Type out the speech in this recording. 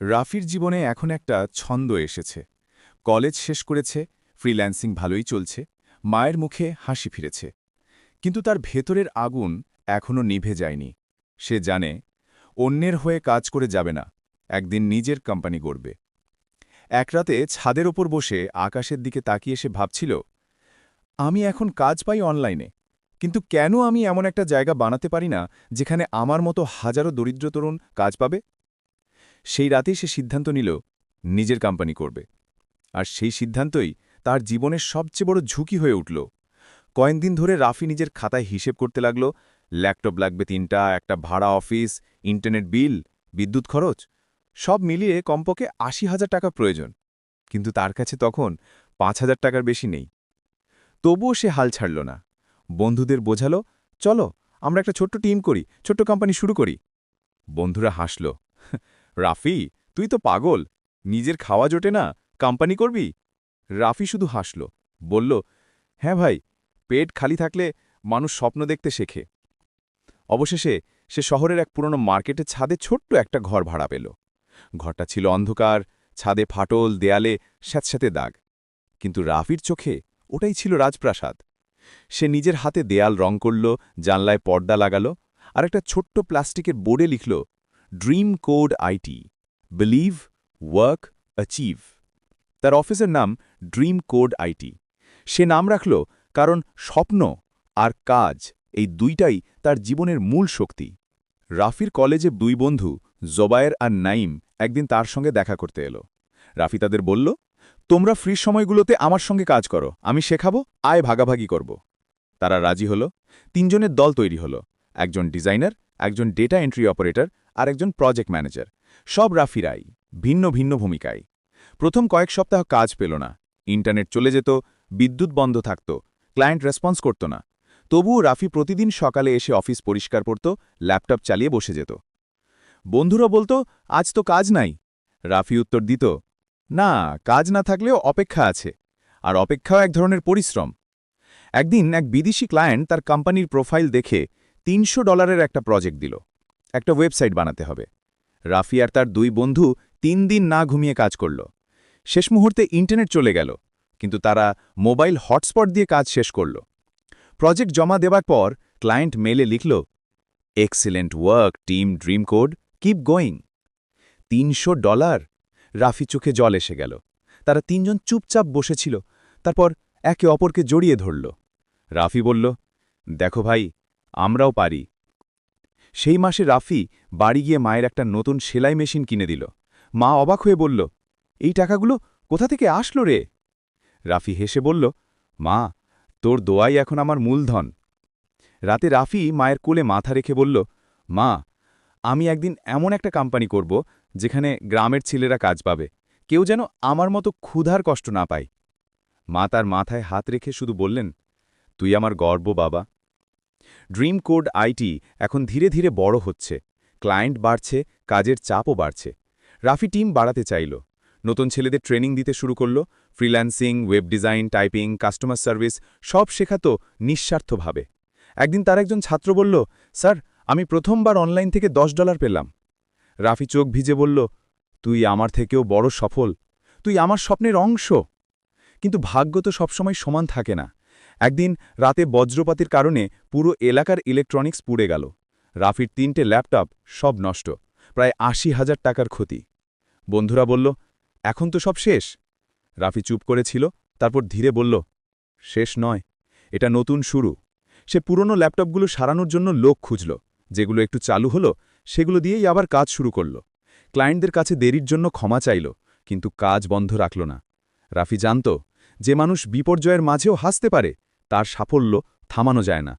রাফির জীবনে এখন একটা ছন্দ এসেছে। কলেজ শেষ করেছে, ফ্রিল্যান্সিং ভালোই চলছে, মায়ের মুখে হাসি ফিরেছে। কিন্তু তার ভেতরের আগুন এখনও নিভে যায়নি। সে জানে, অন্যের হয়ে কাজ করে যাবে না, একদিন নিজের কোম্পানি গড়বে। এক রাতে ছাদের ওপর বসে আকাশের দিকে তাকিয়ে সে ভাবছিল, আমি এখন কাজ পাই অনলাইনে, কিন্তু কেন আমি এমন একটা জায়গা বানাতে পারি না, যেখানে আমার মতো হাজারো দরিদ্র তরুণ কাজ পাবে? সেই রাতেই সে সিদ্ধান্ত নিল, নিজের কোম্পানি করবে। আর সেই সিদ্ধান্তই তার জীবনের সবচেয়ে বড় ঝুঁকি হয়ে উঠল। কয়েকদিন ধরে রাফি নিজের খাতায় হিসেব করতে লাগল, ল্যাপটপ লাগবে তিনটা, একটা ভাড়া অফিস, ইন্টারনেট বিল, বিদ্যুৎ খরচ, সব মিলিয়ে কমপক্ষে আশি হাজার টাকা প্রয়োজন। কিন্তু তার কাছে তখন পাঁচ হাজার টাকার বেশি নেই। তবুও সে হাল ছাড়ল না। বন্ধুদের বোঝালো, চলো, আমরা একটা ছোট্ট টিম করি, ছোট্ট কোম্পানি শুরু করি। বন্ধুরা হাসল রাফি, তুই তো পাগল। নিজের খাওয়া জোটে না কোম্পানি করবি? রাফি শুধু হাসল, বলল হ্যাঁ ভাই, পেট খালি থাকলে মানুষ স্বপ্ন দেখতে শেখে। অবশেষে সে শহরের এক পুরনো মার্কেটের ছাদে ছোট্ট একটা ঘর ভাড়া পেল। ঘরটা ছিল অন্ধকার, ছাদে ফাটল, দেয়ালে স্যাঁতস্যাঁতে দাগ। কিন্তু রাফির চোখে ওটাই ছিল রাজপ্রাসাদ। সে নিজের হাতে দেয়াল রং করল, জানলায় পর্দা লাগালো, আর একটা ছোট্ট প্লাস্টিকের বোর্ডে লিখল dream code IT believe work achieve তার অফিসের নাম ড্রিম কোড আইটি সে নাম রাখল কারণ স্বপ্ন আর কাজ এই দুইটাই তার জীবনের মূল শক্তি। রাফির কলেজে দুই বন্ধু, জোবায়ের আর নাইম, একদিন তার সঙ্গে দেখা করতে এলো। রাফি তাদের বলল, তোমরা ফ্রি সময়গুলোতে আমার সঙ্গে কাজ করো, আমি শেখাবো, আয় ভাগাভাগি করব। তারা রাজি হল। তিনজনের দল তৈরি হল। একজন ডিজাইনার, একজন ডেটা এন্ট্রি অপারেটর আর একজন প্রজেক্ট ম্যানেজার সব রাফিরাই, ভিন্ন ভিন্ন ভূমিকায়। প্রথম কয়েক সপ্তাহ কাজ পেল না। ইন্টারনেট চলে যেত, বিদ্যুৎ বন্ধ থাকত ক্লায়েন্ট রেসপন্স করত না। তবুও রাফি প্রতিদিন সকালে এসে অফিস পরিষ্কার করত ল্যাপটপ চালিয়ে বসে যেত। বন্ধুরা বলতো, আজ তো কাজ নাই। রাফি উত্তর দিত, না, কাজ না থাকলেও অপেক্ষা আছে। আর অপেক্ষাও এক ধরনের পরিশ্রম। একদিন এক বিদেশি ক্লায়েন্ট তার কোম্পানির প্রোফাইল দেখে তিনশো ডলারের একটা প্রজেক্ট দিল। একটা ওয়েবসাইট বানাতে হবে। রাফি আর তার দুই বন্ধু তিন দিন না ঘুমিয়ে কাজ করল। শেষ মুহূর্তে ইন্টারনেট চলে গেল, কিন্তু তারা মোবাইল হটস্পট দিয়ে কাজ শেষ করল। প্রজেক্ট জমা দেবার পর ক্লায়েন্ট মেলে লিখল, excellent work, team dream code, keep going. তিনশো ডলার। রাফি চোখে জল এসে গেল। তারা তিনজন চুপচাপ বসেছিল, তারপর একে অপরকে জড়িয়ে ধরল। রাফি বলল, দেখো ভাই, আমরাও পারি। সেই মাসে রাফি বাড়ি গিয়ে মায়ের একটা নতুন সেলাই মেশিন কিনে দিল। মা অবাক হয়ে বলল, এই টাকাগুলো কোথা থেকে আসলো রে? রাফি হেসে বলল, মা, তোর দোয়াই এখন আমার মূলধন। রাতে রাফি মায়ের কোলে মাথা রেখে বলল, মা, আমি একদিন এমন একটা কোম্পানি করব যেখানে গ্রামের ছেলেরা কাজ পাবে। কেউ যেন আমার মতো ক্ষুধার কষ্ট না পায়। মা তার মাথায় হাত রেখে শুধু বললেন, তুই আমার গর্ব বাবা ড্রিম কোড আইটি এখন ধীরে ধীরে বড় হচ্ছে। ক্লায়েন্ট বাড়ছে, কাজের চাপও বাড়ছে। রাফি টিম বাড়াতে চাইল। নতুন ছেলেদের ট্রেনিং দিতে শুরু করল। Freelancing web design typing customer service সব শেখাতো নিঃস্বার্থভাবে। একদিন তার একজন ছাত্র বলল, স্যার, আমি প্রথমবার অনলাইন থেকে দশ ডলার পেলাম। রাফি চোখ ভিজে বলল, তুই আমার থেকেও বড় সফল। তুই আমার স্বপ্নের অংশ। কিন্তু ভাগ্য তো সবসময় সমান থাকে না। একদিন রাতে বজ্রপাতির কারণে পুরো এলাকার ইলেকট্রনিক্স পুড়ে গেল। রাফির তিনটে ল্যাপটপ সব নষ্ট, প্রায় আশি হাজার টাকার ক্ষতি। বন্ধুরা বলল, এখন তো সব শেষ? রাফি চুপ করেছিল তারপর ধীরে বলল, শেষ নয়, এটা নতুন শুরু। সে পুরনো ল্যাপটপগুলো সারানোর জন্য লোক খুঁজল, যেগুলো একটু চালু হলো, সেগুলো দিয়েই আবার কাজ শুরু করল। ক্লায়েন্টদের কাছে দেরির জন্য ক্ষমা চাইল, কিন্তু কাজ বন্ধ রাখল না। রাফি জানত, যে মানুষ বিপর্যয়ের মাঝেও হাসতে পারে তার সাফল্য থামানো যায় না।